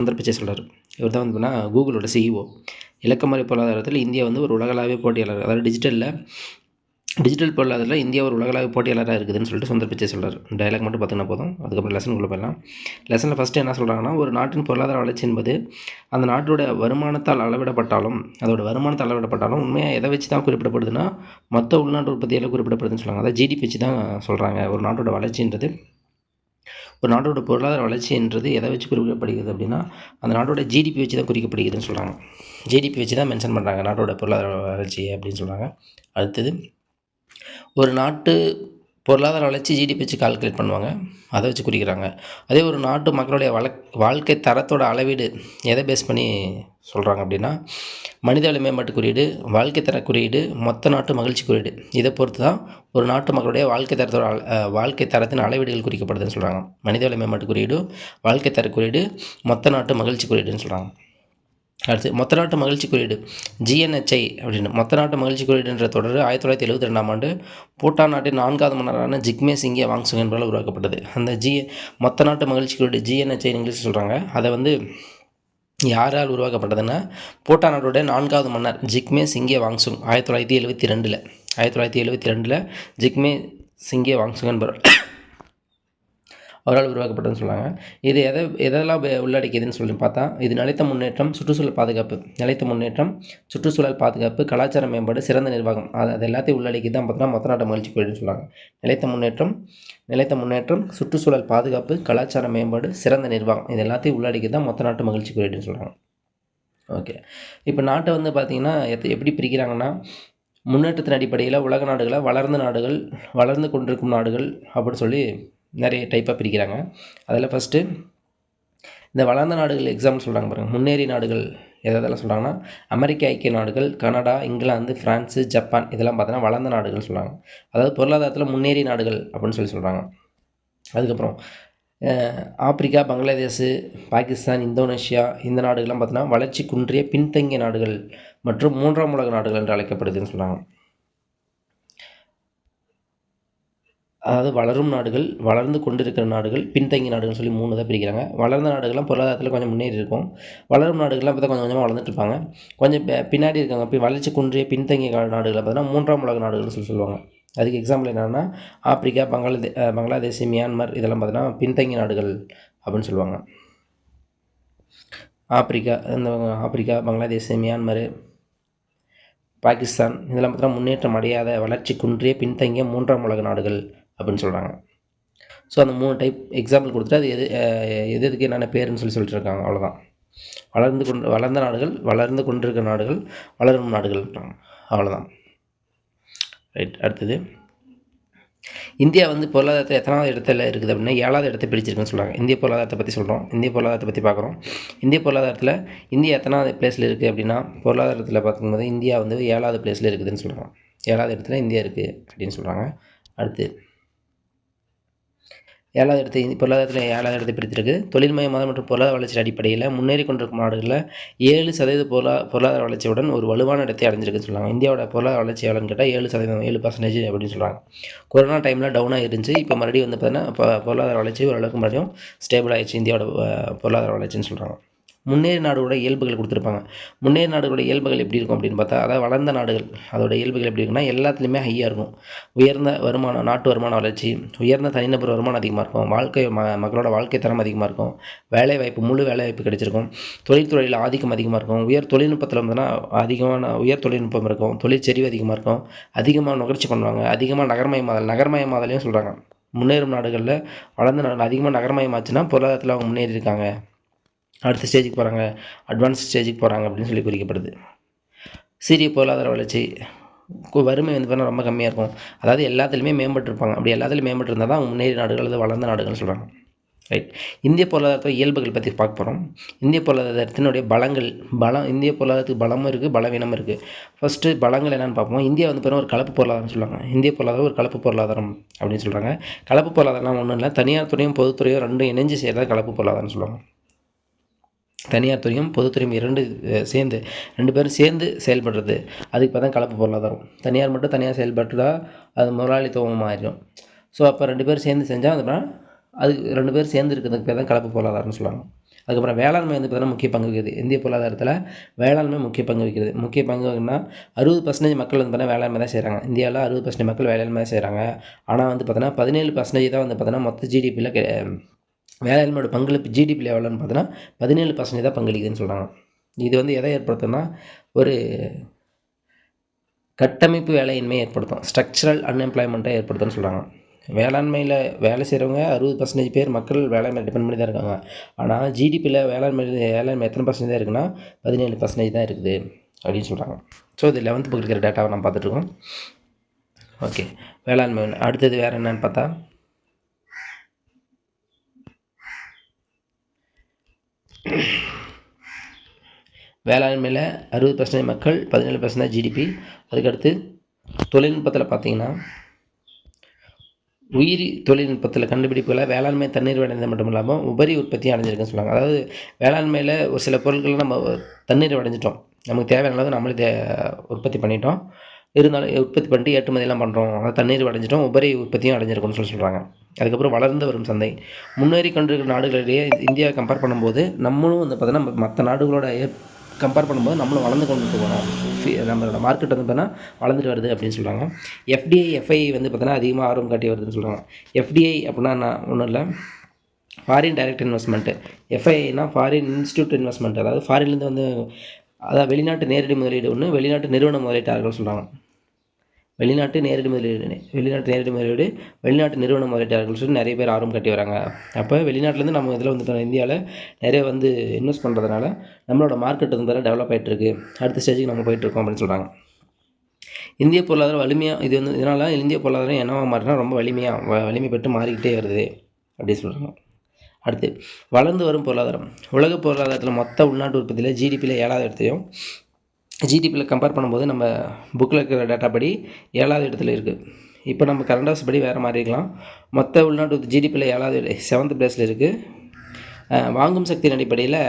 சுந்தர் பிச்சை சொல்கிறார் இவர் தான் வந்து கூகுளோட சிஇஓ இலக்கமறை பொருளாதாரத்தில் இந்தியா வந்து ஒரு உலகளாவிய போட்டியாளர். அதாவது டிஜிட்டலில் டிஜிட்டல் பொருளாதாரத்தில் இந்தியா ஒரு உலகளாவிய போட்டியாளராக இருக்குதுன்னு சொல்லிட்டு சுந்தர் பிச்சை சொல்கிறார் டைலாக் மட்டும் பார்த்தீங்கன்னா போதும். அதுக்கப்புறம் லெசனுக்குள்ளே போயிடலாம். லெசனில் ஃபஸ்ட்டு என்ன சொல்கிறாங்கன்னா ஒரு நாட்டின் பொருளாதார வளர்ச்சி என்பது அந்த நாட்டோட வருமானத்தால் அளவிடப்பட்டாலும் அதோட வருமானத்தால் அளவிடப்பட்டாலும் உண்மையாக எதை வச்சு தான் குறிப்பிடப்படுதுன்னா மொத்த உள்நாட்டு உற்பத்தியில் குறிப்பிடப்படுதுன்னு சொல்கிறாங்க அதாவது ஜிடிபி வச்சு தான் சொல்கிறாங்க ஒரு நாட்டோட வளர்ச்சின்றது. ஒரு நாட்டோட பொருளாதார வளர்ச்சின்றது எதை வச்சு குறிக்கப்படுகிறது அப்படின்னா அந்த நாட்டோட ஜிடிபி வச்சு தான் குறிக்கப்படுகிறதுன்னு சொல்கிறாங்க ஜிடிபி வச்சு தான் மென்ஷன் பண்ணுறாங்க நாட்டோட பொருளாதார வளர்ச்சி அப்படின்னு சொல்கிறாங்க அடுத்தது ஒரு நாட்டு பொருளாதார வளர்ச்சி ஜிடிபி வச்சு கால்குலேட் பண்ணுவாங்க. அதை வச்சு குறிக்கிறாங்க. அதே ஒரு நாட்டு மக்களுடைய வழக் வாழ்க்கை தரத்தோட அளவீடு எதை பேஸ் பண்ணி சொல்கிறாங்க அப்படின்னா மனிதவள மேம்பாட்டு குறியீடு வாழ்க்கை தர குறியீடு மொத்த நாட்டு மகிழ்ச்சி குறியீடு. இதை பொறுத்து தான் ஒரு நாட்டு மக்களுடைய வாழ்க்கை தரத்தோட வாழ்க்கை தரத்தின் அளவீடுகள் குறிக்கப்படுதுன்னு சொல்கிறாங்க மனிதவள மேம்பாட்டு குறியீடு வாழ்க்கை தர குறியீடு மொத்த நாட்டு மகிழ்ச்சி குறியீடுன்னு சொல்கிறாங்க அடுத்து மொத்த நாட்டு மகிழ்ச்சி குறியீடு ஜிஎன்ஹெச்ஐ அப்படின்னு. மொத்த நாட்டு மகிழ்ச்சி குறியீடுன்ற தொடர் ஆயிரத்தி தொள்ளாயிரத்தி எழுபத்தி ரெண்டாம் ஆண்டு பூட்டான் நாட்டின் நான்காவது மன்னரான ஜிக்மே சிங்கே வாங்சுங் என்பதால் உருவாக்கப்பட்டது. அந்த ஜி மொத்த நாட்டு மகிழ்ச்சி குறியீடு ஜிஎன்ஹெச்ஐ இங்கிலீஷ் சொல்கிறாங்க அதை வந்து யாரால் உருவாக்கப்பட்டதுன்னா பூட்டான் நாட்டோட நான்காவது மன்னர் ஜிக்மே சிங்கே வாங்சுங் ஆயிரத்தி தொள்ளாயிரத்தி எழுபத்தி ரெண்டில். ஆயிரத்தி தொள்ளாயிரத்தி எழுபத்தி ரெண்டில் ஜிக்மே சிங்கே வாங்சுங் என்பவர். அவரால் உருவாக்கப்பட்டதுன்னு சொல்கிறாங்க இது எதை எதெல்லாம் உள்ளடக்கியதுன்னு சொல்லி பார்த்தா இது நிலைத்த முன்னேற்றம் சுற்றுச்சூழல் பாதுகாப்பு. நிலைத்த முன்னேற்றம் சுற்றுச்சூழல் பாதுகாப்பு கலாச்சார மேம்பாடு சிறந்த நிர்வாகம். அது அது எல்லாத்தையும் உள்ளடக்கி தான் பார்த்தோன்னா மொத்த நாட்டு மகிழ்ச்சி கோயில்னு சொல்கிறாங்க நிலைத்த முன்னேற்றம் நிலைத்த முன்னேற்றம் சுற்றுச்சூழல் பாதுகாப்பு கலாச்சார மேம்பாடு சிறந்த நிர்வாகம். இது எல்லாத்தையும் உள்ளடக்கி தான் மொத்த நாட்டு மகிழ்ச்சி கோயில்னு சொல்கிறாங்க ஓகே. இப்போ நாட்டை வந்து பார்த்திங்கன்னா எத்தை எப்படி பிரிக்கிறாங்கன்னா முன்னேற்றத்தின் அடிப்படையில் உலக நாடுகளை வளர்ந்த நாடுகள் வளர்ந்து கொண்டிருக்கும் நாடுகள் அப்படின்னு சொல்லி நிறைய டைப்பாக பிரிக்கிறாங்க. அதில் ஃபஸ்ட்டு இந்த வளர்ந்த நாடுகள் எக்ஸாம்பிள் சொல்கிறாங்க பாருங்கள் முன்னேறிய நாடுகள் எதெல்லாம் சொல்கிறாங்கன்னா அமெரிக்க ஐக்கிய நாடுகள் கனடா இங்கிலாந்து ஃப்ரான்ஸு ஜப்பான் இதெல்லாம் பார்த்தோன்னா வளர்ந்த நாடுகள் சொல்கிறாங்க அதாவது பொருளாதாரத்தில் முன்னேறிய நாடுகள் அப்படின்னு சொல்லி சொல்கிறாங்க அதுக்கப்புறம் ஆப்பிரிக்கா பங்களாதேஷ் பாகிஸ்தான் இந்தோனேஷியா இந்த நாடுகள்லாம் பார்த்தோன்னா வளர்ச்சி குன்றிய பின்தங்கிய நாடுகள் மற்றும் மூன்றாம் உலக நாடுகள் என்று அழைக்கப்படுதுன்னு சொல்கிறாங்க அதாவது வளரும் நாடுகள் வளர்ந்து கொண்டிருக்கிற நாடுகள் பின்தங்கிய நாடுகள்னு சொல்லி மூணு தான் பிரிக்கிறாங்க. வளர்ந்த நாடுகள்லாம் பொருளாதாரத்தில் கொஞ்சம் முன்னேறி இருக்கும். வளரும் நாடுகள்லாம் பார்த்தா கொஞ்சம் கொஞ்சமாக வளர்ந்துட்டு இருப்பாங்க. கொஞ்சம் பின்னாடி இருக்காங்க. இப்போ வளர்ச்சி குன்றிய பின்தங்கிய கா- நாடுகளை பார்த்தீங்கன்னா மூன்றாம் உலக நாடுகள்னு சொல்லி சொல்லுவாங்க. அதுக்கு எக்ஸாம்பிள் என்னென்னா ஆப்பிரிக்கா பங்களாதே பங்களாதேஷ் மியான்மர் இதெல்லாம் பார்த்தீங்கன்னா பின்தங்கிய நாடுகள் அப்படின்னு சொல்லுவாங்க. ஆப்பிரிக்கா இந்த ஆப்பிரிக்கா பங்களாதேஷ் மியான்மர் பாகிஸ்தான் இதெல்லாம் பார்த்தீங்கன்னா முன்னேற்றம் அடையாத வளர்ச்சி குன்றிய பின்தங்கிய மூன்றாம் உலக நாடுகள். அப்படின்னு சொல்கிறாங்க ஸோ அந்த மூணு டைப் எக்ஸாம்பிள் கொடுத்துட்டு அது எது எது எதுக்கு என்னென்ன பேருன்னு சொல்லி சொல்லிட்டு இருக்காங்க. அவ்வளோதான் வளர்ந்து கொண்டு வளர்ந்த நாடுகள் வளர்ந்து கொண்டிருக்கிற நாடுகள் வளரும் நாடுகள்ன்றாங்க அவ்வளோதான் ரைட் அடுத்தது. இந்தியா வந்து பொருளாதாரத்தில் எத்தனாவது இடத்துல இருக்குது அப்படின்னா ஏழாவது இடத்தை பிடிச்சிருக்குன்னு சொல்கிறாங்க இந்திய பொருளாதாரத்தை பற்றி சொல்கிறோம் இந்திய பொருளாதாரத்தை பற்றி பார்க்குறோம். இந்திய பொருளாதாரத்தில் இந்தியா எத்தனாவது பிளேஸில் இருக்குது அப்படின்னா பொருளாதாரத்தில் பார்க்கும்போது இந்தியா வந்து ஏழாவது பிளேஸில் இருக்குதுன்னு சொல்கிறாங்க ஏழாவது இடத்துல இந்தியா இருக்குது அப்படின்னு சொல்கிறாங்க அடுத்து ஏழாவது இடத்தை பொருளாதாரத்தில் ஏழாவது இடத்தை பிடித்திருக்கு தொழில்மயமாதல் மற்றும் பொருளாதார வளர்ச்சி அடிப்படையில் முன்னேறி கொண்டிருக்கும் நாடுகளில் ஏழு சதவீத பொருளா பொருளாதார வளர்ச்சியுடன் ஒரு வலுவான இடத்தை அடைஞ்சிருக்குன்னு சொல்லுவாங்க இந்தியாவோட பொருளாதார வளர்ச்சி எவ்வளோன்னு கேட்டால் ஏழு சதவீதம் ஏழு பர்சன்டேஜ் அப்படின்னு சொல்கிறாங்க கொரோனா டைமில் டவுனாக இருந்துச்சு. இப்போ மறுபடியும் வந்து பார்த்தீங்கன்னா இப்போ பொருளாதார வளர்ச்சி ஓரளவுக்கு மறுபடியும் ஸ்டேபிள் ஆகிடுச்சு இந்தியாவோட பொருளாதார வளர்ச்சின்னு சொல்கிறாங்க முன்னேறிய நாடுகளோட இயல்புகள் கொடுத்துருப்பாங்க. முன்னேறிய நாடுகளோட இயல்புகள் எப்படி இருக்கும் அப்படின்னு பார்த்தா அதாவது வளர்ந்த நாடுகள் அதோட இயல்புகள் எப்படி இருக்குன்னா எல்லாத்துலேயுமே ஹையாக இருக்கும். உயர்ந்த வருமானம் நாட்டு வருமான வளர்ச்சி உயர்ந்த தனிநபர் வருமானம் அதிகமாக இருக்கும். வாழ்க்கை ம மக்களோட வாழ்க்கை தரம் அதிகமாக இருக்கும். வேலை வாய்ப்பு முழு வேலை வாய்ப்பு கிடைச்சிருக்கும். தொழில்துறையில் ஆதிக்கம் அதிகமாக இருக்கும். உயர் தொழில்நுட்பத்தில் வந்தோன்னா அதிகமான உயர் தொழில்நுட்பம் இருக்கும். தொழிற்செறிவு அதிகமாக இருக்கும். அதிகமாக நுகர்ச்சி பண்ணுவாங்க. அதிகமாக நகர்மயமாதல் நகர்மயமாதலையும் சொல்கிறாங்க முன்னேறும் நாடுகளில் வளர்ந்த நாடுகள் அதிகமாக நகரமயமாச்சுன்னா பொருளாதாரத்தில் அவங்க முன்னேறி இருக்காங்க அடுத்த ஸ்டேஜுக்கு போகிறாங்க அட்வான்ஸ் ஸ்டேஜுக்கு போகிறாங்க அப்படின்னு சொல்லி குறிக்கப்படுது. சிறிய பொருளாதார வளர்ச்சி வறுமை வந்து பார்த்தா ரொம்ப கம்மியாக இருக்கும். அதாவது எல்லாத்துலேயுமே மேம்பட்டு இருப்பாங்க அப்படி எல்லாத்துலேயும் மேம்பட்டு இருந்தால் தான் முன்னேறிய நாடுகள் அல்லது வளர்ந்த நாடுகள்னு சொல்கிறாங்க ரைட் இந்திய பொருளாதாரத்தை இயல்புகள் பற்றி பார்க்க போகிறோம் இந்திய பொருளாதாரத்தினுடைய பலங்கள் பலம் இந்திய பொருளாதாரத்துக்கு பலமும் இருக்குது பலவீனமும் இருக்குது ஃபஸ்ட்டு பலங்கள் என்னென்னு பார்ப்போம். இந்தியா வந்து பார்த்தீங்கன்னா ஒரு கலப்பு பொருளாதாரம்னு சொல்லுவாங்க. இந்திய பொருளாதாரம் ஒரு கலப்பு பொருளாதாரம் அப்படின்னு சொல்கிறாங்க கலப்பு பொருளாதாரம் ஒன்றும் இல்லை. தனியார் துறையும் பொதுத்துறையும் ரெண்டும் இணைஞ்சு செய்கிறதா கலப்பு பொருளாதாரம்னு சொல்லுவாங்க. தனியார் துறையும் பொதுத்துறையும் இரண்டு சேர்ந்து ரெண்டு பேரும் சேர்ந்து செயல்படுறது. அதுக்கு பார்த்தா கலப்பு பொருளாதாரம். தனியார் மட்டும் தனியாக செயல்பட்டுதா அது முதலாளித்துவம் ஆயிடும் ஸோ அப்போ ரெண்டு பேரும் சேர்ந்து செஞ்சால் அது அது ரெண்டு பேரும் சேர்ந்து இருக்கிறதுக்கு பேர் தான் கலப்பு பொருளாதாரம்னு சொல்லுவாங்க. அதுக்கப்புறம் வேளாண்மை வந்து பார்த்தீங்கன்னா முக்கிய பங்கு வகிக்கிறது இந்திய பொருளாதாரத்தில் வேளாண்மை முக்கிய பங்கு வகிக்கிறது முக்கிய பங்கு வகிக்குதுன்னா அறுபது பர்சன்டேஜ் மக்கள் வந்து பார்த்தீங்கன்னா வேளாண்மை தான் செய்கிறாங்க இந்தியாவில் அறுபது பர்சன்டேஜ் மக்கள் வேளாண்மை தான் செய்கிறாங்க ஆனால் வந்து பார்த்தீங்கன்னா பதினேழு பர்சன்டேஜ் தான் வந்து பார்த்தீங்கன்னா மொத்த ஜிடிபியில் வேலையின்மையோட பங்களிப்பு ஜிடிபியில் எவ்வளோன்னு பார்த்தோன்னா பதினேழு பர்சன்டேஜ் தான் பங்களிக்குதுன்னு சொல்கிறாங்க இது வந்து எதை ஏற்படுத்தும்னா ஒரு கட்டமைப்பு வேலையின்மை ஏற்படுத்தும். ஸ்ட்ரக்சரல் அன்எம்ப்ளாய்மெண்ட்டை ஏற்படுத்தும்னு சொல்கிறாங்க வேளாண்மையில் வேலை செய்கிறவங்க அறுபது பர்சன்டேஜ் பேர் மக்கள் வேளாண்மை டிபெண்ட் பண்ணி தான் இருக்காங்க. ஆனால் ஜிடிபியில் வேளாண்மை வேளாண்மை எத்தனை பர்சன்டேஜ் தான் இருக்குன்னா பதினேழு பர்சன்டேஜ் தான் இருக்குது அப்படின்னு சொல்கிறாங்க ஸோ இது லெவன்த் புக் இருக்கிற டேட்டாவை நம்ம பார்த்துட்ருக்கோம் ஓகே வேளாண்மை அடுத்தது வேறு என்னன்னு பார்த்தா வேளாண்மையில் அறுபது பர்சன்டேஜ் மக்கள் பதினேழு பர்சன்டேஜ் ஜிடிபி அதுக்கடுத்து தொழில்நுட்பத்தில் பார்த்தீங்கன்னா உயிரி தொழில்நுட்பத்தில் கண்டுபிடிப்புகளை வேளாண்மை தண்ணீர் அடைந்தது மட்டும் இல்லாமல் உபரி உற்பத்தி அடைஞ்சிருக்குன்னு சொல்லுவாங்க அதாவது வேளாண்மையில் ஒரு சில பொருட்களை நம்ம தண்ணீர் அடைஞ்சிட்டோம் நமக்கு தேவையான அளவு நம்மளே தே உற்பத்தி பண்ணிட்டோம். இருந்தாலும் உற்பத்தி பண்ணிட்டு ஏற்றுமதியெல்லாம் பண்ணுறோம் அதாவது தண்ணீர் அடைஞ்சிட்டோம் உபரி உற்பத்தியும் அடைஞ்சிருக்கும்னு சொல்லி சொல்கிறாங்க அதுக்கப்புறம் வளர்ந்து வரும் சந்தை. முன்னேறி கொண்டிருக்கிற நாடுகளிடையே இந்தியாவை கம்பேர் பண்ணும்போது நம்மளும் வந்து பார்த்தீங்கன்னா மற்ற நாடுகளோட கம்பேர் பண்ணும்போது நம்மளும் வளர்ந்து கொண்டு போகிறோம் நம்மளோட மார்க்கெட் வந்து பார்த்தீங்கன்னா வளர்ந்துட்டு வருது அப்படின்னு சொல்கிறாங்க எஃப்டிஐ எஃப்ஐ வந்து பார்த்தீங்கன்னா அதிகமாக ஆர்வம் காட்டி வருதுன்னு சொல்கிறாங்க எஃப்டிஐ அப்படின்னா நான் ஒன்றும் இல்லை. ஃபாரின் டைரக்ட் இன்வெஸ்ட்மெண்ட்டு எஃப்ஐனா ஃபாரின் இன்ஸ்டியூட் இன்வெஸ்ட்மெண்ட் அதாவது ஃபாரின்லேருந்து வந்து அதாவது வெளிநாட்டு நேரடி முதலீடு ஒன்று வெளிநாட்டு நிறுவன முதலீட்டாளர்கள் சொல்கிறாங்க வெளிநாட்டு நேரடி முதலீடு வெளிநாட்டு நேரடி முதலீடு வெளிநாட்டு நிறுவன முதலீட்டாளர்கள் சொல்லி நிறைய பேர் ஆர்வம் கட்டி வராங்க. அப்போ வெளிநாட்டிலேருந்து நம்ம இதில் வந்து இந்தியாவில் நிறைய வந்து இன்வெஸ்ட் பண்ணுறதுனால நம்மளோட மார்க்கெட் வந்து டெவலப் ஆகிட்டு இருக்கு. அடுத்த ஸ்டேஜுக்கு நம்ம போயிட்டுருக்கோம் அப்படின்னு சொல்கிறாங்க இந்திய பொருளாதாரம் வலிமையாக இது வந்து இதனால் இந்திய பொருளாதாரம் என்னவாக மாறினா ரொம்ப வலிமையாக வலிமை பெற்று மாறிக்கிட்டே வருது அப்படின்னு சொல்கிறாங்க அடுத்து வளர்ந்து வரும் பொருளாதாரம். உலக பொருளாதாரத்தில் மொத்த உள்நாட்டு உற்பத்தியில் ஜிடிபியில் ஏழாவது இடத்தையும் ஜிடிபியில் கம்பேர் பண்ணும்போது நம்ம புக்கில் இருக்கிற டேட்டா படி ஏழாவது இடத்துல இருக்குது இப்போ நம்ம கரண்ட் ஹவுஸ் படி வேறு மாதிரி இருக்கலாம். மொத்த உள்நாட்டு ஜிடிபியில் ஏழாவது செவன்த் பிளேஸில் இருக்குது வாங்கும் சக்தியின் அடிப்படையில்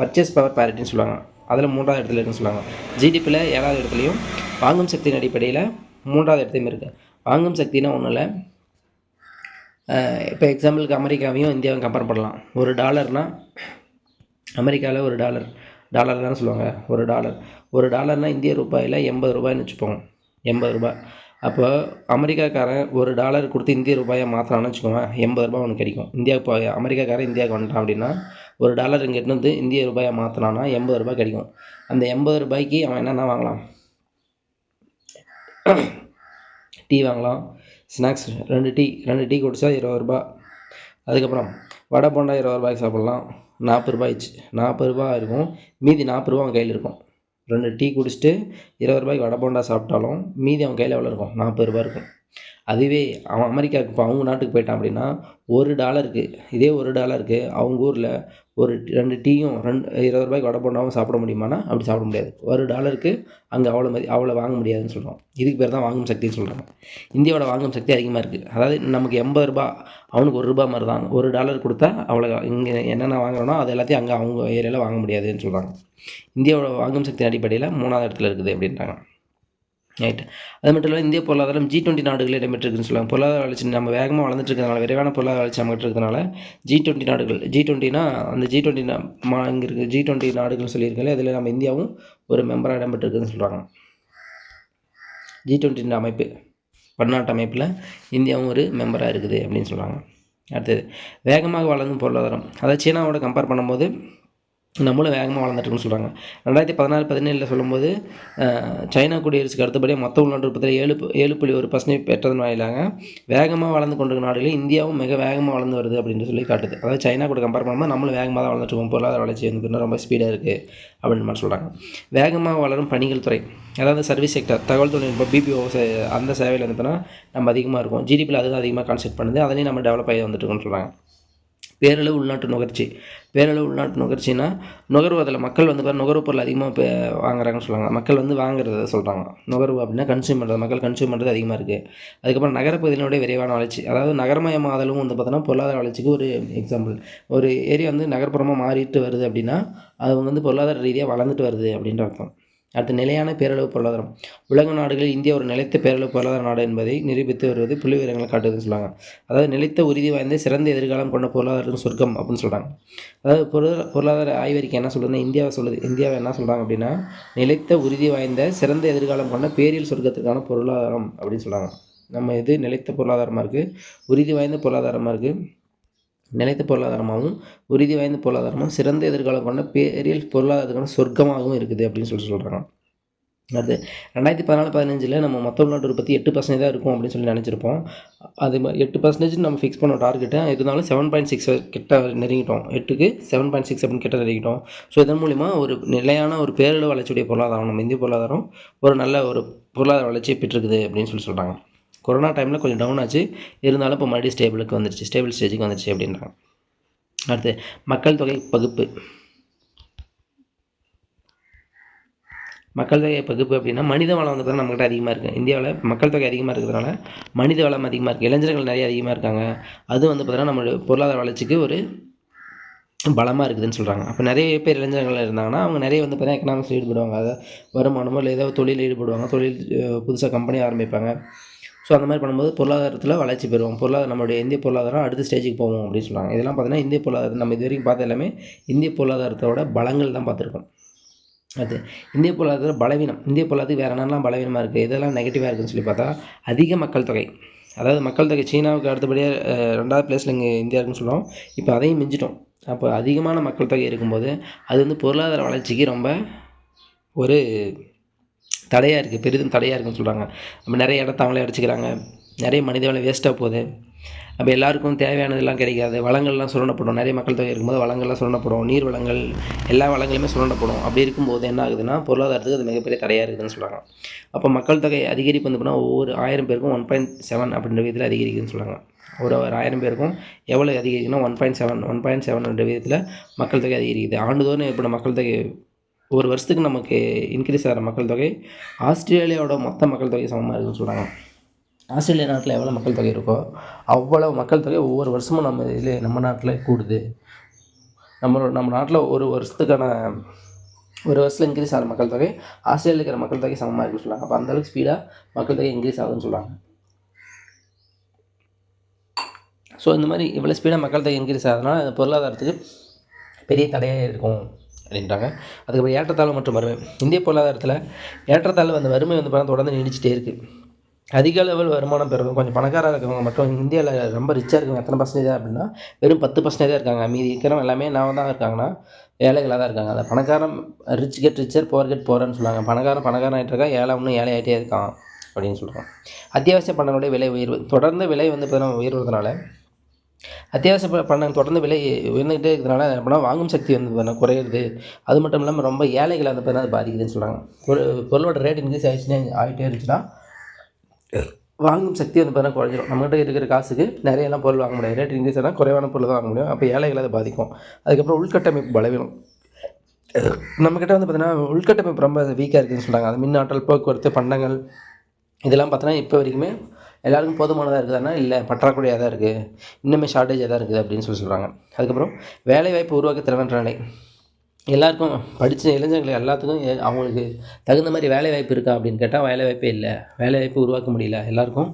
பர்ச்சேஸ் பவர் பேரிட்டின்னு சொல்லுவாங்க. அதில் மூன்றாவது இடத்துல இருக்குன்னு சொல்லுவாங்க. ஜிடிபியில் ஏழாவது இடத்துலையும் வாங்கும் சக்தியின் அடிப்படையில் மூன்றாவது இடத்துலையும் இருக்குது வாங்கும் சக்தினா ஒன்றும் இல்லை. இப்போ எக்ஸாம்பிளுக்கு அமெரிக்காவையும் இந்தியாவையும் கம்பேர் பண்ணலாம். ஒரு டாலர்னால் அமெரிக்காவில் ஒரு டாலர் டாலர் தானே சொல்லுவாங்க. ஒரு டாலர். ஒரு டாலர்னால் இந்திய ரூபாயில் எண்பது ரூபாய்னு வச்சுப்போம். எண்பது ரூபாய் அப்போ அமெரிக்காக்காரன் ஒரு டாலர் கொடுத்து இந்திய ரூபாயை மாற்றினான்னு வச்சுக்கோங்க. எண்பது ரூபாய் ஒன்று கிடைக்கும். இந்தியா இப்போ அமெரிக்காக்காரன் இந்தியாவுக்கு வந்துட்டான் அப்படின்னா ஒரு டாலர் இங்கே வந்து இந்திய ரூபாயை மாற்றினான்னா எண்பது ரூபாய் கிடைக்கும். அந்த எண்பது ரூபாய்க்கு அவன் என்னென்ன வாங்கலாம்? டீ வாங்கலாம். ஸ்நாக்ஸ் ரெண்டு டீ. ரெண்டு டீ குடித்தா இருபது ரூபா அதுக்கப்புறம் வடை போண்டா இருபது ரூபாய்க்கு சாப்பிட்லாம். நாற்பது ரூபாய்ச்சு நாற்பது ரூபா இருக்கும். மீதி நாற்பது ரூபா அவன் கையில் இருக்கும். ரெண்டு டீ குடிச்சிட்டு இருபது ரூபாய்க்கு வடை போண்டா சாப்பிட்டாலும் மீதி அவன் கையில் எவ்வளோ இருக்கும்? நாற்பது ரூபா இருக்கும். அதுவே அவன் அமெரிக்காவுக்கு இப்போ அவங்க நாட்டுக்கு போயிட்டான் அப்படின்னா ஒரு டாலருக்கு இதே ஒரு டாலருக்கு அவங்க ஊரில் ஒரு ரெண்டு டீயும் ரெண்டு இருபது ரூபாய்க்கு வடை போண்டாவும் சாப்பிட முடியுமானா அப்படி சாப்பிட முடியாது. ஒரு டாலருக்கு அங்கே அவ்வளோ மதி அவ்வளோ வாங்க முடியாதுன்னு சொல்கிறோம் இதுக்கு பேர் தான் வாங்கும் சக்தின்னு சொல்கிறாங்க இந்தியாவோட வாங்கும் சக்தி அதிகமாக இருக்குது அதாவது நமக்கு எண்பது ரூபா அவனுக்கு ஒரு ரூபா மாதிரி தான். ஒரு டாலர் கொடுத்தா அவ்வளோ இங்கே என்னென்ன வாங்குறோனோ அது எல்லாத்தையும் அங்கே அவங்க ஏரியாவில் வாங்க முடியாதுன்னு சொல்கிறாங்க இந்தியாவோட வாங்கும் சக்தி அடிப்படையில் மூணாவது இடத்துல இருக்குது அப்படின்றாங்க. ரைட் அது மட்டும் இல்லாமல் இந்திய பொருளாதாரம் ஜி டுவெண்ட்டி நாடுகளில் இடம்பெற்றிருக்குன்னு சொல்லுவாங்க. பொருளாதார வளர்ச்சி நம்ம வேகமாக வளர்ந்துட்டு இருக்கிறதுனால விரைவான பொருளாதார வளர்ச்சி நம்மகிட்ட இருக்கிறதுனால ஜி டுவெண்ட்டி நாடுகள் ஜி டுவெண்ட்டினா அந்த ஜி டுவெண்ட்டி மா இங்கே இருக்குது ஜி டுவெண்ட்டி நாடுகள்னு சொல்லியிருக்கல அதில் நம்ம இந்தியாவும் ஒரு மெம்பராக இடம்பெற்றிருக்குன்னு சொல்கிறாங்க ஜி டுவெண்ட்டி அமைப்பு பன்னாட்டு அமைப்பில் இந்தியாவும் ஒரு மெம்பராக இருக்குது அப்படின்னு சொல்கிறாங்க அடுத்தது வேகமாக வளரும் பொருளாதாரம். அதாவது சீனாவோட கம்பேர் பண்ணும்போது நம்மளும் வேகமாக வளர்ந்துட்டுருக்குன்னு சொல்கிறாங்க ரெண்டாயிரத்தி பதினாறு பதினேழில் சொல்லும்போது சைனா குடியரசுக்கு அடுத்தபடியாக மொத்த உள்நாட்டு உற்பத்தியில் ஏழு ஏழு புள்ளி ஒரு பர்சன்டேஜ் பெற்றதன் வாயிலாக வேகமாக வளர்ந்து கொண்டிருக்க நாடுகளில் இந்தியாவும் மிக வேகமாக வளர்ந்து வருது அப்படின்னு சொல்லி காட்டுது. அதாவது சைனா கூட கம்பேர் பண்ணும்போது நம்மளும் வேகமாக தான் வளர்ந்துட்டுருக்கோம் பொருளாதார வளர்ச்சி வந்து ரொம்ப ஸ்பீடாக இருக்குது அப்படின்னு மாதிரி சொல்கிறாங்க வேகமாக வளரும் பணிகள் துறை அதாவது சர்வீஸ் செக்டர் தகவல் தொழில்நுட்பம் பிபிஓ அந்த சேவையில் வந்து நம்ம அதிகமாக இருக்கும். ஜிடிபியில் அதுதான் அதிகமாக கான்செப்ட் பண்ணுது. அதையும் நம்ம டெவலப் ஆகி வந்துட்டுருக்கோம்னு சொல்கிறாங்க பேரளவு உள்நாட்டு நுகர்ச்சி. பேரளவு உள்நாட்டு நுகர்ச்சினா நுகர்வு அதில் மக்கள் வந்து பாரு நுகர்வு பொருள் அதிகமாக இப்போ வாங்குறாங்கன்னு சொல்லுவாங்க. மக்கள் வந்து வாங்குறத சொல்கிறாங்க நுகர்வு அப்படின்னா கன்சியூம் பண்ணுறது மக்கள் கன்சியூம் பண்ணுறது அதிகமாக இருக்குது அதுக்கப்புறம் நகரப்பகுதியினுடைய விரைவான வளர்ச்சி. அதாவது நகரமயமாதலும் வந்து பார்த்தோன்னா பொருளாதார வளர்ச்சிக்கு ஒரு எக்ஸாம்பிள் ஒரு ஏரியா வந்து நகர்ப்புறமாக மாறிட்டு வருது அப்படின்னா அது வந்து பொருளாதார ரீதியாக வளர்ந்துட்டு வருது அப்படின்ற அர்த்தம். அடுத்து நிலையான பேரளவு பொருளாதாரம். உலக நாடுகளில் இந்தியா ஒரு நிலைத்த பேரளவு பொருளாதார நாடு என்பதை நிரூபித்து வருவது புள்ளி விவரங்களை காட்டுதுன்னு சொல்லுவாங்க அதாவது நிலைத்த உறுதி வாய்ந்த சிறந்த எதிர்காலம் கொண்ட பொருளாதாரம் சொர்க்கம் அப்படின்னு சொல்கிறாங்க அதாவது பொருளாதார பொருளாதார ஆய்வறிக்கை என்ன சொல்லுதுன்னா இந்தியாவை சொல்லுது. இந்தியாவை என்ன சொல்கிறாங்க அப்படின்னா நிலைத்த உறுதி வாய்ந்த சிறந்த எதிர்காலம் கொண்ட பேரியல் சொர்க்கத்திற்கான பொருளாதாரம் அப்படின்னு சொல்கிறாங்க நம்ம இது நிலைத்த பொருளாதாரமாக இருக்குது உறுதி வாய்ந்த பொருளாதாரமாக இருக்குது நிலைத்த பொருளாதாரமாகவும் உறுதி வாய்ந்த பொருளாதாரமும் சிறந்த எதிர்காலம் கொண்ட பேரியல் பொருளாதாரத்துக்கான சொர்க்கமாகவும் இருக்குது அப்படின்னு சொல்லி சொல்கிறாங்க அது ரெண்டாயிரத்தி பதினாலு பதினஞ்சில் நம்ம மொத்த உள்நாட்டு உற்பத்தி எட்டு பர்சன்டேஜ் தான் இருக்கும் அப்படின்னு சொல்லி நினச்சிருப்போம். அது எட்டு பர்சன்டேஜ் நம்ம ஃபிக்ஸ் பண்ண டார்கெட்டை இருந்தாலும் செவன் பாயிண்ட் சிக்ஸ் கிட்ட நெருங்கிட்டோம். எட்டுக்கு செவன் பாயிண்ட் சிக்ஸ் அப்படின்னு கிட்ட நெருங்கிட்டோம். ஸோ இதன் மூலிமா ஒரு நிலையான ஒரு பேரளவு வளர்ச்சியுடைய பொருளாதாரம் நம்ம இந்திய பொருளாதாரம் ஒரு நல்ல ஒரு பொருளாதார வளர்ச்சியை பெற்றிருக்குது அப்படின்னு சொல்லி சொல்கிறாங்க கொரோனா டைமில் கொஞ்சம் டவுன் ஆச்சு. இருந்தாலும் இப்போ மறுபடியும் ஸ்டேபிளுக்கு வந்துருச்சு. ஸ்டேபிள் ஸ்டேஜுக்கு வந்துருச்சு அப்படின்றாங்க. அடுத்து மக்கள் தொகை பகுப்பு. மக்கள் தொகை பகுப்பு அப்படின்னா மனித வளம் வந்து பார்த்தீங்கன்னா நம்மகிட்ட அதிகமாக இருக்குது இந்தியாவில் மக்கள் தொகை அதிகமாக இருக்கிறதுனால மனித வளம் அதிகமாக இருக்குது இளைஞர்கள் நிறைய அதிகமாக இருக்காங்க. அது வந்து பார்த்திங்கன்னா நம்மளோட பொருளாதார வளர்ச்சிக்கு ஒரு பலமாக இருக்குதுன்னு சொல்கிறாங்க அப்போ நிறைய பேர் இளைஞர்கள் இருந்தாங்கன்னா அவங்க நிறைய வந்து பார்த்தீங்கன்னா எக்கனாமிக்ஸில் ஈடுபடுவாங்க. அதாவது வருமானமோ இல்லை ஏதோ தொழில் ஈடுபடுவாங்க. தொழில் புதுசாக கம்பெனி ஆரம்பிப்பாங்க. ஸோ அந்த மாதிரி பண்ணும்போது பொருளாதாரத்தில் வளர்ச்சி பெறுவோம். பொருளாதாரம் நம்மளுடைய இந்திய பொருளாதாரம் அடுத்த ஸ்டேஜுக்கு போவோம் அப்படின்னு சொல்கிறாங்க இதெல்லாம் பார்த்தீங்கன்னா இந்திய பொருளாதாரம் நம்ம இது வரைக்கும் பார்த்த எல்லாமே இந்திய பொருளாதாரத்தோட பலங்கள் தான் பார்த்துருக்கோம். அது இந்திய பொருளாதார பலவீனம். இந்திய பொருளாதாரத்துக்கு வேறு என்னெல்லாம் பலவீனமாக இருக்குது இதெல்லாம் நெகட்டிவாக இருக்குன்னு சொல்லி பார்த்தா அதிக மக்கள் தொகை. அதாவது மக்கள் தொகை சீனாவுக்கு அடுத்தபடியாக ரெண்டாவது பிளேஸில் இங்கே இந்தியா இருக்குன்னு சொல்லுவோம் இப்போ அதையும் மிஞ்சிட்டோம். அப்போ அதிகமான மக்கள் தொகை இருக்கும்போது அது வந்து பொருளாதார வளர்ச்சிக்கு ரொம்ப ஒரு தடையாக இருக்குது பெரிதும் தடையாக இருக்குன்னு சொல்கிறாங்க நம்ம நிறைய இடத்த அவங்களே அடிச்சுக்கிறாங்க. நிறைய மனித வேலை வேஸ்ட்டாக போகுது. அப்போ எல்லாருக்கும் தேவையானதெல்லாம் கிடைக்காது. வளங்கள்லாம் சுரண்டப்படும். நிறைய மக்கள் தொகை இருக்கும்போது வளங்கள்லாம் சுரண்டப்படும். நீர் வளங்கள் எல்லா வளங்களுமே சுரண்டப்படும். அப்படி இருக்கும்போது என்ன ஆகுதுன்னா பொருளாதாரத்துக்கு அது மிகப்பெரிய தடையாக இருக்குதுன்னு சொல்கிறாங்க அப்போ மக்கள் தொகை அதிகரிப்பு வந்து பார்த்தீங்கன்னா ஒவ்வொரு ஆயிரம் பேருக்கும் ஒன் பாயிண்ட் செவன் அப்படின்ற விதத்தில் அதிகரிக்குதுன்னு சொல்கிறாங்க ஒரு ஒரு ஆயிரம் பேருக்கும் எவ்வளோ அதிகரிக்குன்னா one point seven one point செவன்ன்ற விதத்தில் மக்கள் தொகை அதிகரிக்குது. ஆண்டுதோறும் இப்போ மக்கள் தொகை ஒரு வருஷத்துக்கு நமக்கு இன்க்ரீஸ் ஆகிற மக்கள் தொகை ஆஸ்திரேலியாவோட மொத்த மக்கள் தொகை சமமாக இருக்குன்னு சொல்கிறாங்க ஆஸ்திரேலியா நாட்டில் எவ்வளோ மக்கள் தொகை இருக்கோ அவ்வளோ மக்கள் தொகை ஒவ்வொரு வருஷமும் நம்ம இதில் நம்ம நாட்டில் கூடுது. நம்மளோட நம்ம நாட்டில் ஒரு வருஷத்துக்கான ஒரு வருஷத்தில் இன்க்ரீஸ் ஆகிற மக்கள் தொகை ஆஸ்திரேலியா இருக்கிற மக்கள் தொகை சமமாக இருக்குன்னு சொல்கிறாங்க அப்போ அந்தளவுக்கு ஸ்பீடாக மக்கள் தொகை இன்க்ரீஸ் ஆகுதுன்னு சொல்கிறாங்க ஸோ இந்த மாதிரி இவ்வளோ ஸ்பீடாக மக்கள் தொகை இன்க்ரீஸ் ஆகுதுனால பொருளாதாரத்துக்கு பெரிய தடையாக இருக்கும். அப்படின்றாங்க. அதுக்கப்புறம் ஏற்றத்தாழ்வு மற்றும் வறுமை. இந்திய பொருளாதாரத்தில் ஏற்றத்தாழ்வு அந்த வறுமை வந்து பார்த்தா தொடர்ந்து நீடிச்சிட்டே இருக்குது அதிக லெவல் வருமானம் பெறும் கொஞ்சம் பணக்காராக இருக்கவங்க மட்டும் இந்தியாவில் ரொம்ப ரிச்சாக இருக்கவங்க எத்தனை பர்சன்டேஜ் அப்படின்னா வெறும் பத்து பர்சன்டேஜ் தான் இருக்காங்க. மீதி இருக்கிறவங்க எல்லாமே நான் தான் இருக்காங்கன்னா ஏழைகளாக தான் இருக்காங்க. அந்த பணக்காரன் rich get richer poor get போகிறன்னு சொல்லுவாங்க. பணக்காரன் பணக்காரன் ஆகிட்டு இருக்கா ஏழை இன்னும் ஏழை ஆகிட்டே இருக்கான் அப்படின்னு சொல்கிறோம் அத்தியாவசிய பணங்களுடைய விலை உயர்வு. தொடர்ந்து விலை வந்து பார்த்தீங்கன்னா உயர்வதனால அத்தியாவசிய பணம் தொடர்ந்து விலை உயர்ந்துகிட்டே இருக்கிறதுனால அப்படின்னா வாங்கும் சக்தி வந்து குறையிறது. அது மட்டும் இல்லாமல் ரொம்ப ஏழைகளை வந்து பார்த்தீங்கன்னா அது பாதிக்குதுன்னு சொல்கிறாங்க ஒரு பொருளோட ரேட் இன்க்ரீஸ் ஆகிடுச்சுன்னா ஆகிட்டே இருந்துச்சுன்னா வாங்கும் சக்தி வந்து பார்த்தீங்கன்னா குறைஞ்சிரும். நம்மகிட்ட இருக்கிற காசுக்கு நிறையெல்லாம் பொருள் வாங்க முடியாது. ரேட் இன்க்ரீஸ் ஆனால் குறைவான பொருள் தான் வாங்க முடியும். அப்போ ஏழைகளை அதை பாதிக்கும். அதுக்கப்புறம் உள்கட்டமைப்பு பலவீனம். நம்மக்கிட்ட வந்து பார்த்தீங்கன்னா உள்கட்டமைப்பு ரொம்ப வீக்காக இருக்குதுன்னு சொல்கிறாங்க அது மின் ஆற்றல் போக்குவரத்து பண்டங்கள் இதெல்லாம் பார்த்தோன்னா இப்போ வரைக்குமே எல்லாருக்கும் போதுமானதாக இருக்குதானா இல்லை பற்றாக்குறையாக தான் இருக்குது இன்னுமே ஷார்ட்டேஜாக தான் இருக்குது அப்படின்னு சொல்லி சொல்கிறாங்க அதுக்கப்புறம் வேலைவாய்ப்பு உருவாக்க திறனற்ற நிலை எல்லாருக்கும் படித்த இளைஞர்கள் எல்லாத்துக்கும் ஏ- அவங்களுக்கு தகுந்த மாதிரி வேலைவாய்ப்பு இருக்கா அப்படின்னு கேட்டால் வேலைவாய்ப்பே இல்லை. வேலைவாய்ப்பு உருவாக்க முடியல. எல்லாருக்கும்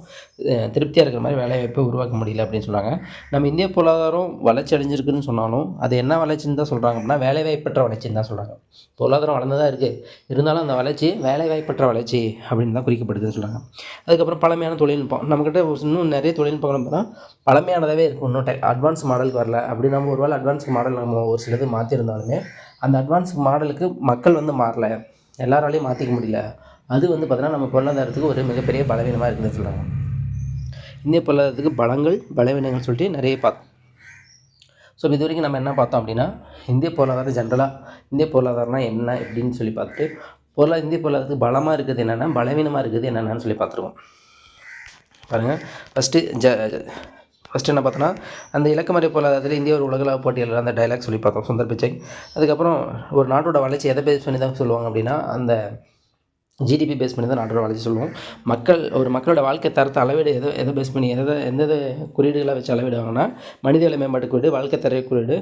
திருப்தியாக இருக்கிற மாதிரி வேலைவாய்ப்பை உருவாக்க முடியல அப்படின்னு சொன்னாங்க நம்ம இந்திய பொருளாதாரம் வளர்ச்சி அடைஞ்சிருக்குன்னு சொன்னாலும் அது என்ன வளர்ச்சின்னு தான் சொல்கிறாங்க அப்படின்னா வேலைவாய்ப்பற்ற வளர்ச்சின்னு தான் சொல்கிறாங்க பொருளாதாரம் வளர்ந்ததாக இருக்குது இருந்தாலும் அந்த வளர்ச்சி வேலைவாய்ப்பற்ற வளர்ச்சி அப்படின்னு தான் குறிக்கப்படுதுன்னு சொல்கிறாங்க அதுக்கப்புறம் பழமையான தொழில்நுட்பம். நம்மக்கிட்ட ஒரு இன்னும் நிறைய தொழில்நுட்பங்கள் தான் பழமையானதாகவே இருக்கும் இன்னும் அட்வான்ஸ் மாடலுக்கு வரல. அப்படி நம்ம ஒரு வேளை அட்வான்ஸ் மாடல் நம்ம ஒரு சிலது மாற்றிருந்தாலுமே அந்த அட்வான்ஸ் மாடலுக்கு மக்கள் வந்து மாறல. எல்லாராலையும் மாற்றிக்க முடியல. அது வந்து பார்த்தீங்கன்னா நம்ம பொருளாதாரத்துக்கு ஒரு மிகப்பெரிய பலவீனமாக இருக்குதுன்னு சொல்கிறாங்க இந்திய பொருளாதாரத்துக்கு பலங்கள் பலவீனங்கள் சொல்லிட்டு நிறைய பார்த்தோம் ஸோ இது வரைக்கும் நம்ம என்ன பார்த்தோம் அப்படின்னா இந்திய பொருளாதாரம் ஜென்ரலாக இந்திய பொருளாதாரம்னா என்ன எப்படின்னு சொல்லி பார்த்துட்டு பொருளா இந்திய பொருளாதாரத்துக்கு பலமாக இருக்குது என்னென்னா பலவீனமாக இருக்குது என்னென்னு சொல்லி பார்த்துருவோம். பாருங்கள் ஃபஸ்ட்டு ஜ ஃபஸ்ட்டு என்ன பார்த்தோன்னா அந்த இலக்கமறை பொருளாதாரத்தில் இந்தியா ஒரு உலகளாக போட்டியில் அந்த டைலாக் சொல்லி பார்த்தோம் சுந்தர் பிச்சை. அதுக்கப்புறம் ஒரு நாட்டோட வளர்ச்சி எதை பேஸ் பண்ணி தான் சொல்லுவாங்க அப்படின்னா அந்த ஜிடிபி பேஸ் பண்ணி தான் நாட்டோட வளர்ச்சி சொல்லுவோம். மக்கள் ஒரு மக்களோட வாழ்க்கை தரத்தை அளவீடு எதை எதை பேஸ் பண்ணி எதை எந்தெந்த குறியீடுகளை வச்சு அளவிடுவாங்கன்னா மனிதவள மேம்பாட்டு குறியீடு வாழ்க்கை தர குறியீடு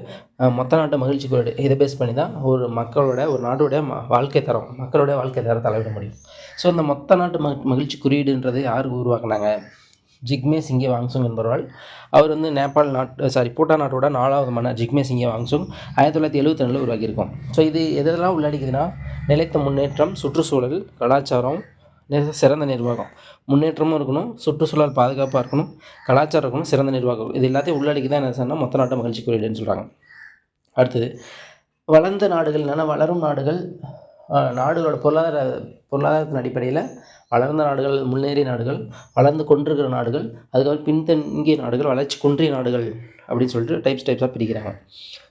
மொத்த நாட்டு மகிழ்ச்சி குறியீடு இதை பேஸ் பண்ணி தான் ஒரு மக்களோட ஒரு நாட்டோட ம வாழ்க்கை தரம் மக்களோட வாழ்க்கை தரத்தை அளவிட முடியும். ஸோ இந்த மொத்த நாட்டு மகிழ்ச்சி குறியீடுன்றது யார் உருவாக்குனாங்க? ஜிக்மே சிங்கே வாங்சுங் என்பவரால் அவர் வந்து நேபாள் நாட்டு சாரி பூட்டான் நாட்டோட நாலாவது மன்னர் ஜிக்மே சிங்கே வாங்சுங் ஆயிரத்தி தொள்ளாயிரத்தி எழுபத்தி ரெண்டில் உருவாக்கியிருக்கோம். ஸோ இது எதெல்லாம் உள்ளடக்குதுன்னா நிலைத்த முன்னேற்றம் சுற்றுச்சூழல் கலாச்சாரம் சிறந்த நிர்வாகம். முன்னேற்றமும் இருக்கணும் சுற்றுச்சூழல் பாதுகாப்பாக இருக்கணும் கலாச்சாரம் இருக்கணும் சிறந்த நிர்வாகம். இது எல்லாத்தையும் உள்ளடக்கி தான் என்ன சொன்னால் மொத்த நாட்டு மகிழ்ச்சி குறியீடுன்னு சொல்கிறாங்க அடுத்தது வளர்ந்த நாடுகள் இல்லைன்னா வளரும் நாடுகள் நாடுகளோட பொருளாதார பொருளாதாரத்தின் அடிப்படையில் வளர்ந்த நாடுகள் முன்னேறிய நாடுகள் வளர்ந்து கொண்டிருக்கிற நாடுகள் அதுக்கப்புறம் பின்தங்கிய நாடுகள் வளர்ச்சி குன்றிய நாடுகள் அப்படின்னு சொல்லிட்டு டைப்ஸ் டைப்ஸாக பிரிக்கிறாங்க.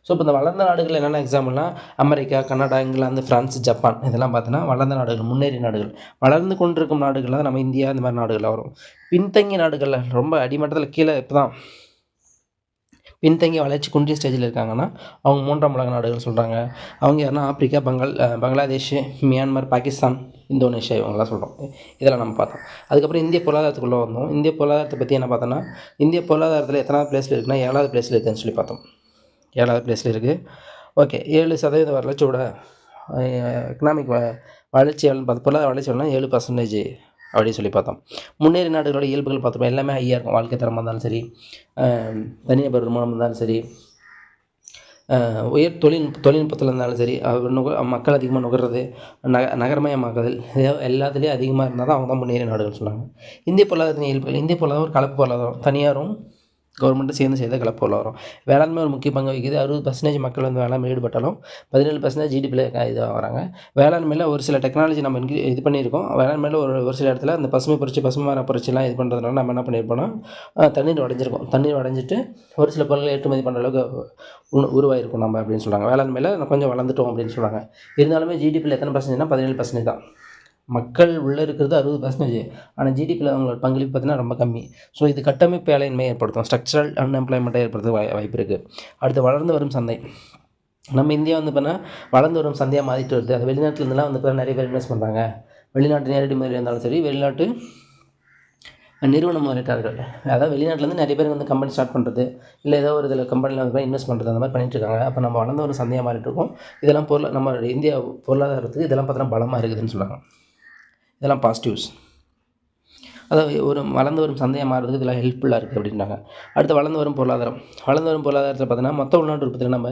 ஸோ இப்போ இந்த வளர்ந்த நாடுகள் என்னென்ன எக்ஸாம்பிள்னால் America Canada England France Japan இதெல்லாம் பார்த்தோன்னா வளர்ந்த நாடுகள் முன்னேறிய நாடுகள். வளர்ந்து கொண்டிருக்கும் நாடுகளில் நம்ம இந்தியா இந்த மாதிரி நாடுகளில் வரும். பின்தங்கிய நாடுகளில் ரொம்ப அடிமட்டத்தில் கீழே இப்போ தான் பின்தங்கிய வளர்ச்சி குன்றிய ஸ்டேஜில் இருக்காங்கன்னா அவங்க மூன்றாம் உலக நாடுகள் சொல்கிறாங்க அவங்க யாருன்னா ஆப்பிரிக்கா பங்கால் பங்களாதேஷ் மியான்மர் பாகிஸ்தான் இந்தோனேஷியா இவங்கெல்லாம் சொல்கிறோம் இதெல்லாம் நம்ம பார்த்தோம். அதுக்கப்புறம் இந்திய பொருளாதாரத்துக்குள்ளே வந்தோம். இந்திய பொருளாதாரத்தை பற்றி என்ன பார்த்தோன்னா இந்திய பொருளாதாரத்தில் எத்தனாவது பிளேஸில் இருக்குன்னா ஏழாவது பிளேஸில் இருக்குதுன்னு சொல்லி பார்த்தோம். ஏழாவது பிளேஸில் இருக்குது ஓகே ஏழு சதவீத வளர்ச்சியோட எக்கனாமிக் வளர்ச்சி எவ்வளோன்னு பார்த்து பொருளாதார வளர்ச்சி எவ்வளோனா ஏழு பர்சன்டேஜ் அப்படின்னு சொல்லி பார்த்தோம். முன்னேறிய நாடுகளோட இயல்புகள் பார்த்தோம் எல்லாமே ஹையாக இருக்கும். வாழ்க்கை தரமாக இருந்தாலும் சரி தனிநபர் வருமானம் இருந்தாலும் சரி உயர் தொழில் தொழில்நுட்பத்தில் இருந்தாலும் சரி நுகர் நுக மக்கள் அதிகமாக நுகர்றது நக நகரமயமாக்குதல் எல்லாத்துலேயும் அதிகமாக இருந்தால் தான் அவங்க தான் முன்னேறிய நாடுகள் சொன்னாங்க. இந்திய பொருளாதாரத்தின் இயல்புகள் இந்திய பொருளாதாரம் ஒரு கலப்பு பொருளாதாரம். தனியாரும் கவர்மெண்ட்டும் சேர்ந்து சேர்ந்த கலப்பு வரும் வேளாண்மை ஒரு முக்கிய பங்கு வகிக்குது. அறுபது பர்சன்டேஜ் மக்கள் வந்து வேளாண்மை ஈடுபட்டாலும் பதினேழு பர்சன்டேஜ் ஜிடிபியில் இதாக வராங்க வேளாண்மையில் ஒரு சில டெக்னாலஜி நம்ம இன்க்ரீ இது பண்ணியிருக்கோம். வேளாண்மையில் ஒரு ஒரு சில இடத்துல அந்த பசுமை புரட்சி பசுமை மர புரட்சிலாம் இது பண்ணுறதுனால நம்ம என்ன பண்ணியிருப்போம்னா தண்ணீர் உடஞ்சிருக்கும் தண்ணீர் உடஞ்சிட்டு ஒரு சில பொருட்களை ஏற்றுமதி பண்ணுற அளவுக்கு உரு- உருவாயிருக்கும் நம்ம அப்படின்னு சொல்கிறாங்க வேளாண்மையில் கொஞ்சம் வளர்ந்துட்டோம் அப்படின்னு சொல்கிறாங்க இருந்தாலுமே ஜிடிபியில் எத்தனை பர்சன்டேஜ்னா பதினேழு பர்சன்டேஜ் தான். மக்கள் உள்ளே இருக்கிறது அறுபது பர்சன்டேஜ் ஆனால் ஜிடிபியில் அவங்களோட பங்களிப்பு பார்த்தீங்கன்னா ரொம்ப கம்மி. ஸோ இது கட்டமைப்பு வேலையின்மை ஏற்படுத்தும். ஸ்ட்ரக்சரல் அன்எம்ப்ளாய்மெண்ட்டை ஏற்படுத்த வாய் வாய்ப்பு இருக்குது அடுத்து வளர்ந்து வரும் சந்தை. நம்ம இந்தியா வந்து பார்த்தீங்கன்னா வளர்ந்து வரும் சந்தையாக மாறிட்டு வருது. அது வெளிநாட்டுல இருந்தெல்லாம் வந்து நிறைய பேர் இன்வெஸ்ட் பண்ணுறாங்க வெளிநாட்டு நேரடி முதலீடு இருந்தாலும் சரி வெளிநாட்டு நிறுவன முதலீட்டாளர்கள் அதாவது வெளிநாட்டிலேருந்து நிறைய பேர் வந்து கம்பெனி ஸ்டார்ட் பண்ணுறது இல்லை ஏதோ ஒரு இதில் கம்பெனியில் வந்து இன்வெஸ்ட் பண்ணுறது அந்த மாதிரி பண்ணிட்டு இருக்காங்க. அப்போ நம்ம வளர்ந்த ஒரு சந்தையாக மாறிட்டு இருக்கோம். இதெல்லாம் பொருள் நம்ம இந்தியா பொருளாதாரத்துக்கு இதெல்லாம் பார்த்தோன்னா பலமாக இருக்குதுன்னு சொல்லுவாங்க இதெல்லாம் பாசிட்டிவ்ஸ் அதாவது ஒரு வளர்ந்து வரும் சந்தையாக மாறுறதுக்கு இதெல்லாம் ஹெல்ப்ஃபுல்லாக இருக்குது அப்படின்றாங்க. அடுத்து வளர்ந்து வரும் பொருளாதாரம். வளர்ந்து வரும் பொருளாதாரத்தில் பார்த்தீங்கன்னா மொத்த உள்நாட்டு உற்பத்தியில் நம்ம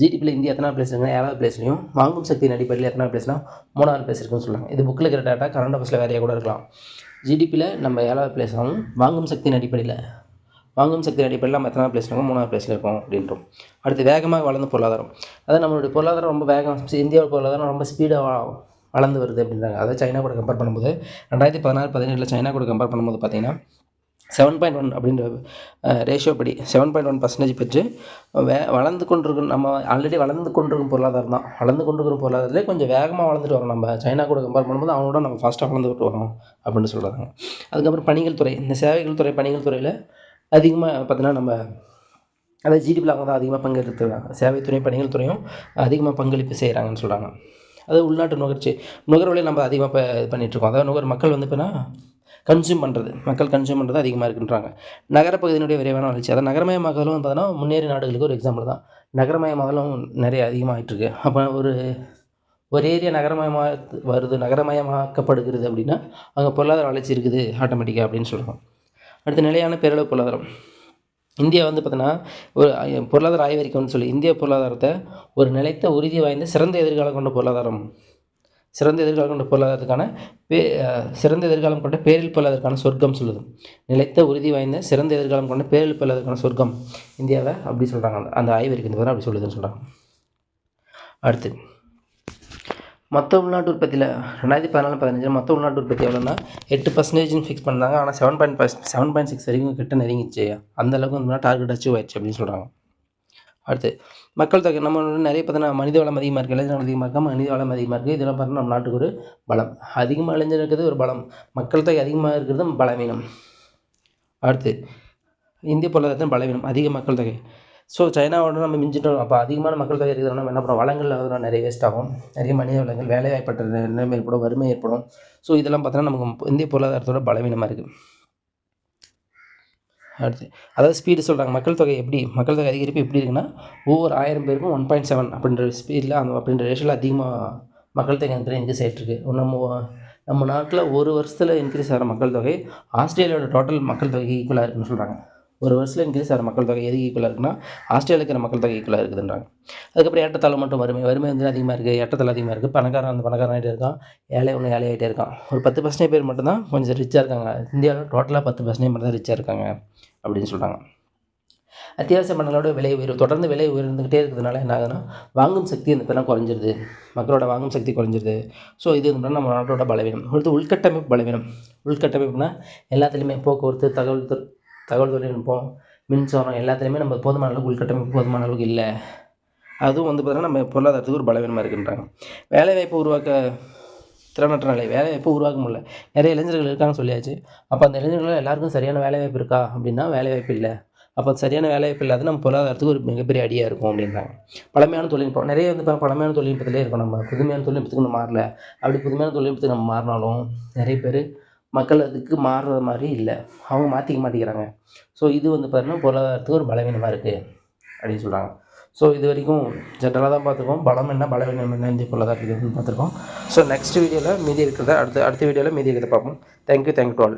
ஜிடிபியில் இந்தியா எத்தனை பிளேஸ் இருக்குன்னா ஏழாவது பிளேஸ்லையும் வாங்கும் சக்தியின் அடிப்படையில் எத்தனை பிளேஸ்னா மூணாவது பிளேஸ் இருக்குன்னு சொல்லுவாங்க இது புக்கில் இருக்கிற டேட்டா கரண்ட் அஃபேர்ஸில் வேறையாக கூட இருக்கலாம். ஜிடிபியில் நம்ம ஏழாவது பிளேஸ் ஆகும். வாங்கும் சக்தியின் அடிப்படையில். வாங்கும் சக்தி அடிப்படையில் நம்ம எத்தனாவது பிளேஸ் இருக்கோம் மூணாவது பிளேஸில் இருக்கோம் அப்படின்றோம். அடுத்து வேகமாக வளர்ந்த பொருளாதாரம். அதாவது நம்மளுடைய பொருளாதாரம் ரொம்ப வேகம். இந்தியாவோட பொருளாதாரம் ரொம்ப ஸ்பீடாக வளர்ந்து வருது அப்படின்றாங்க. அதாவது சைனா கூட கம்பேர் பண்ணும்போது ரெண்டாயிரத்தி பதினாறு பதினேழில் சைனா கூட கம்பேர் பண்ணும்போது பார்த்தீங்கன்னா செவன் பாயிண்ட் ஒன் அப்படின்ற ரேஷியோ படி செவன் பாயிண்ட் ஒன் பர்சன்டேஜ் பெற்று வே வளர்ந்து கொண்டிருக்கும் நம்ம ஆல்ரெடி வளர்ந்து கொண்டிருக்கும் பொருளாதாரம் தான். வளர்ந்து கொண்டிருக்கிற பொருளாதாரத்திலே கொஞ்சம் வேகமாக வளர்ந்துட்டு வரோம் நம்ம. சைனா கூட கம்பேர் பண்ணும்போது அவங்களோட நம்ம ஃபாஸ்ட்டாக வளர்ந்துட்டு வரோம் அப்படின்னு சொல்கிறாங்க அதுக்கப்புறம் பணிகள் துறை இந்த சேவைகள் துறை பணிகள் துறையில் அதிகமாக பார்த்தீங்கன்னா நம்ம அதாவது ஜிடிபியில் அவங்க தான் அதிகமாக பங்கெடுத்துருக்காங்க சேவைத்துறை பணிகள் துறையும் அதிகமாக பங்களிப்பு செய்கிறாங்கன்னு சொல்கிறாங்க அது உள்நாட்டு நுகர்ச்சி நுகர்வுலையும் நம்ம அதிகமாக இப்போ இது பண்ணிகிட்ருக்கோம் அதாவது நுகர் மக்கள் வந்து இப்போனா கன்சியூம் பண்ணுறது மக்கள் கன்சியூம் பண்ணுறது அதிகமாக இருக்குன்றாங்க. நகரப்பகுதியினுடைய விரைவான வளர்ச்சி. அதாவது நகரமயமாக்கலும் பார்த்தோன்னா முன்னேறிய நாடுகளுக்கு ஒரு எக்ஸாம்பிள் தான். நகரமயமாகலும் நிறைய அதிகமாகிட்டுருக்கு அப்போ ஒரு ஒரு ஏரியா நகரமயமாக வருது நகரமயமாக்கப்படுகிறது அப்படின்னா அங்கே பொருளாதார வளர்ச்சி இருக்குது ஆட்டோமேட்டிக்காக அப்படின்னு சொல்கிறோம் அடுத்து நிலையான பேரளவு பொருளாதாரம். இந்தியா வந்து பார்த்தீங்கன்னா ஒரு பொருளாதார ஆய்வறிக்கைன்னு சொல்லி இந்திய பொருளாதாரத்தை ஒரு நிலைத்த உறுதி வாய்ந்த சிறந்த எதிர்காலம் கொண்ட பொருளாதாரம். சிறந்த எதிர்காலம் கொண்ட பொருளாதாரத்துக்கான பே சிறந்த எதிர்காலம் கொண்ட பேரில் பொருளாதாரத்துக்கான சொர்க்கம் சொல்லுது. நிலைத்த உறுதி வாய்ந்த சிறந்த எதிர்காலம் கொண்ட பேரில் பொருளாதாரத்துக்கான சொர்க்கம் இந்தியாவை அப்படி சொல்கிறாங்க அந்த அந்த ஆய்வறிக்கை அப்படி சொல்லுதுன்னு சொல்கிறாங்க அடுத்து மொத்த உள்நாட்டு உற்பத்தியில் ரெண்டாயிரத்தி பதினாலு பதினஞ்சில் மொத்த உள்நாட்டு உற்பத்தி எவ்வளோன்னா எட்டு பர்சன்டேஜ்னு ஃபிக்ஸ் பண்ணாங்க. ஆனால் செவன் பாயிண்ட் பஸ் செவன் பாயிண்ட் சிக்ஸ் வரைக்கும் கிட்ட நெருங்கிச்சு அந்த அளவுக்கு வந்து டார்கெட் அச்சீவ் ஆயிடுச்சு அப்படின்னு சொல்கிறாங்க அடுத்து மக்கள் தொகை. நம்ம நிறைய பார்த்தீங்கன்னா மனித வளம் அதிகமாக இருக்குது இளைஞர்கள் அதிகமாக இருக்கா? மனித வளம் அதிகமாக இருக்குது இதெல்லாம் பார்த்தீங்கன்னா நம்ம நாட்டுக்கு ஒரு பலம். அதிகமாக இளைஞர் ஒரு பலம். மக்கள் தொகை அதிகமாக இருக்கிறது பலவீனம். அடுத்து இந்திய பொருளாதாரத்தின் பலவீனம். அதிக மக்கள் தொகை. ஸோ சைனாவோட நம்ம மிஞ்சிட்டோம். அப்போ அதிகமான மக்கள் தொகை இருக்கிறோம் நம்ம என்ன பண்ணுவோம் வளங்கள் அதெல்லாம் நிறைய வேஸ்ட் ஆகும். நிறைய மனித வளங்கள் வேலைவாய்ப்பற்ற நிலைமை ஏற்படும் வறுமை ஏற்படும். ஸோ இதெல்லாம் பார்த்தோன்னா நமக்கு இந்திய பொருளாதாரத்தோட பலவீனமாக இருக்குது அடுத்து அதாவது ஸ்பீடு சொல்கிறாங்க மக்கள் தொகை எப்படி? மக்கள் தொகை அதிகரிப்பு எப்படி இருக்குன்னா ஒவ்வொரு ஆயிரம் பேருக்கும் ஒன் பாயிண்ட் செவன் அப்படின்ற ஸ்பீடில் அந்த அப்படின்ற ரேஷியோவில் அதிகமாக மக்கள் தொகை வந்து இன்க்ரீஸ் ஆகிட்டுருக்கு நம்ம நம்ம நாட்டில் ஒரு வருஷத்தில் இன்க்ரீஸ் ஆகிற மக்கள் தொகை ஆஸ்திரேலியாவோட டோட்டல் மக்கள் தொகை ஈக்குவலாக இருக்குன்னு சொல்கிறாங்க ஒரு வருஷத்தில் இன்க்ரீஸ் ஆகிற மக்கள் தொகை எது ஈக்குவலாக இருக்குன்னா ஆஸ்திரேலியா இருக்கிற மக்கள் தொகை ஈக்குவலாக இருக்குதுன்றாங்க. அதுக்கப்புறம் ஏற்றத்தாழ்வு மட்டும் வறுமை வறுமை வந்து அதிகமாக இருக்குது ஏற்றத்தாழ்வு அதிகமாக இருக்குது பணக்காரன் அந்த பணக்காரன் ஆகிட்டே இருக்கான் ஏழை ஒன்று ஏழை ஆகிட்டே இருக்கான். ஒரு பத்து பர்சன்டேஜ் பேர் மட்டும்தான் கொஞ்சம் ரிச்சாக இருக்காங்க. இந்தியாவில் டோட்டலாக பத்து பர்சன்டேஜ் மட்டும் தான் ரிச்சாக இருக்காங்க அப்படின்னு சொல்கிறாங்க அத்தியாவசிய மண்டலோட விலை உயர்வு தொடர்ந்து விலை உயர்ந்துக்கிட்டே இருக்கிறதுனால என்ன ஆகுதுன்னா வாங்கும் சக்தி அந்த இப்போலாம் குறைஞ்சிருது. மக்களோட வாங்கும் சக்தி குறைஞ்சிருது. ஸோ இது நம்ம நாட்டோட பலவீனம். அடுத்து உள்கட்டமைப்பு பலவீனம். உள்கட்டமைப்புனா எல்லாத்துலேயுமே போக்குவரத்து தகவல் தகவல் தொழில்நுட்பம் மின்சாரம் எல்லாத்துலேயுமே நம்ம போதுமான அளவுக்கு உள்கட்டமைப்பு போதுமான அளவுக்கு இல்லை. அதுவும் வந்து பார்த்திங்கன்னா நம்ம பொருளாதாரத்துக்கு ஒரு பலவீனமாக இருக்குன்றாங்க. வேலைவாய்ப்பு உருவாக்க திறனற்ற நிலை வேலைவாய்ப்பு உருவாக்க முடியல. நிறைய இளைஞர்கள் இருக்காங்கன்னு சொல்லியாச்சு. அப்போ அந்த இளைஞர்கள் எல்லாருக்கும் சரியான வேலைவாய்ப்பு இருக்கா? அப்படின்னா வேலைவாய்ப்பு இல்லை. அப்போ சரியான வேலைவாய்ப்பு இல்லாத நம்ம பொருளாதாரத்துக்கு ஒரு மிகப்பெரிய அடியாக இருக்கும் அப்படின்றாங்க. பழமையான தொழில்நுட்பம் நிறைய வந்து இப்போ பழமையான தொழில்நுட்பத்திலே இருக்கும் நம்ம. புதுமையான தொழில்நுட்பத்துக்கு நம்ம மாறல. அப்படி புதுமையான தொழில்நுட்பத்துக்கு நம்ம மாறினாலும் நிறைய பேர் மக்கள் அதுக்கு மாறுற மாதிரி இல்லை. அவங்க மாற்றிக்க மாட்டேங்கிறாங்க. ஸோ இது வந்து பார்த்தீங்கன்னா பொருளாதாரத்துக்கு ஒரு பலவீனமாக இருக்குது அப்படின்னு சொல்கிறாங்க ஸோ இது வரைக்கும் ஜென்ரலாக தான் பார்த்துருக்கோம். பலம் என்ன பலவீனம் என்ன இந்திய பொருளாதாரத்துக்கு பார்த்துருக்கோம். ஸோ நெக்ஸ்ட் வீடியோவில் மீதி இருக்கிறத அடுத்த அடுத்த வீடியோவில் மீதி இருக்கிறத பார்ப்போம். Thank you thank you to all